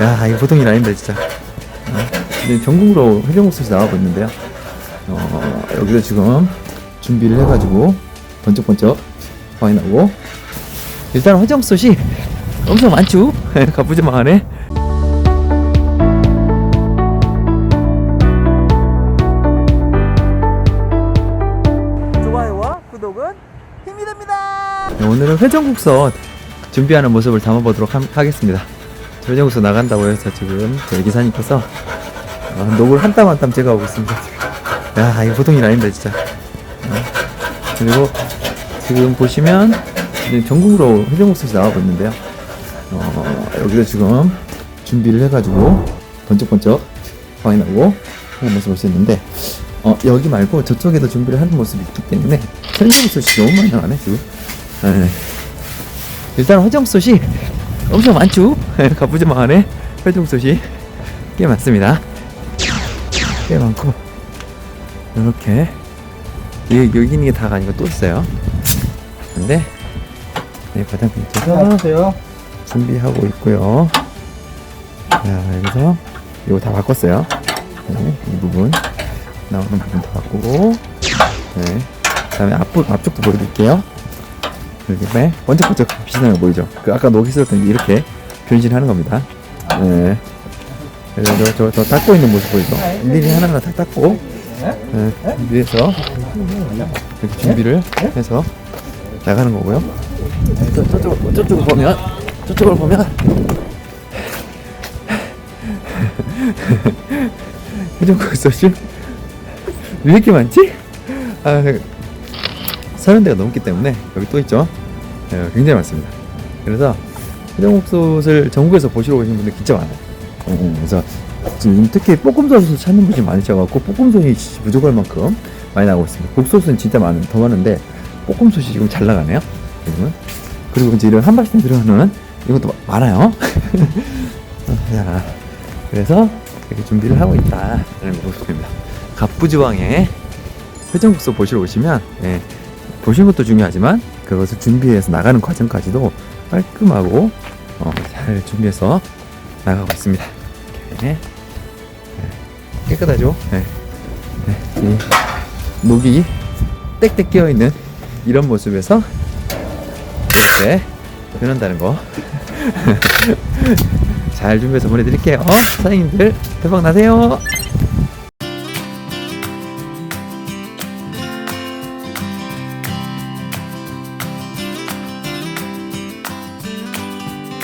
야, 이거 보통 일 아닌데, 진짜. 어, 전국으로 회전국수에서 나가고 있는데요. 어, 여기서 지금 준비를 해가지고, 번쩍번쩍 많이 나고. 일단 회전국수시 엄청 많죠? 가쁘지만하네. 좋아요와 구독은 힘이 됩니다. 네, 오늘은 회전국서 준비하는 모습을 담아보도록 함- 하겠습니다. 저 회전국서 나간다고 해서 지금 저희 기사님께서 어, 녹을 한 땀 한 땀 제가 오고 있습니다. 지금. 야, 이거 보통 일 아닌데, 진짜. 어, 그리고 지금 보시면 전국으로 회전국서에서 나가고 있는데요. 어, 여기서 지금 준비를 해가지고 번쩍번쩍 나고 하는 모습을 볼수 있는데 어, 여기 말고 저쪽에도 준비를 하는 모습이 있기 때문에 회전국서시 너무 많이 나가네, 지금. 네. 일단 화정솥이 엄청 많죠? 가쁘지만하네. 화정솥이. 꽤 많습니다. 꽤 많고. 이렇게. 여기, 여기 있는 게 다가 아니고 또 있어요. 근데 네, 바닥 밑에서 준비하고 있고요. 자 여기서 이거 다 바꿨어요. 네, 이 부분 나오는 부분 다 바꾸고. 네. 그 다음에 앞부, 앞쪽도 보여드릴게요 이렇게 빼 번쩍번쩍 빛이 거 보이죠? 그 아까 녹이 있었던 게 이렇게 변신하는 겁니다. 네. 그래서 저, 저, 저 닦고 있는 모습 보이죠? 일일이 하나하나 다 닦고 네. 위에서 이렇게 준비를 해서 나가는 거고요. 저, 저쪽, 저쪽을 보면 저쪽을 보면 해적국 소식 왜 이렇게 많지? 아, 서른 대가 넘기 때문에 여기 또 있죠. 네, 굉장히 많습니다. 그래서 해장국솥을 전국에서 보시러 오신 분들 진짜 많아요. 어, 그래서 지금 특히 볶음솥을 찾는 분이 많으셔갖고 볶음솥이 부족할 만큼 많이 나오고 있습니다. 국솥은 진짜 많은 더 많은데 볶음솥이 지금 잘 나가네요. 지금은 그리고 이제 이런 한발씩 들어가는 이것도 마- 많아요. 자, 그래서 이렇게 준비를 하고 있다라는 모습입니다. 갑부지왕의 회전국수 보시러 오시면 예, 보시는 것도 중요하지만 그것을 준비해서 나가는 과정까지도 깔끔하고 어, 잘 준비해서 나가고 있습니다. 네, 깨끗하죠? 네. 네, 이 녹이 땡땡 끼어 있는 이런 모습에서 이렇게 변한다는 거. 잘 준비해서 보내드릴게요. 사장님들 대박 나세요.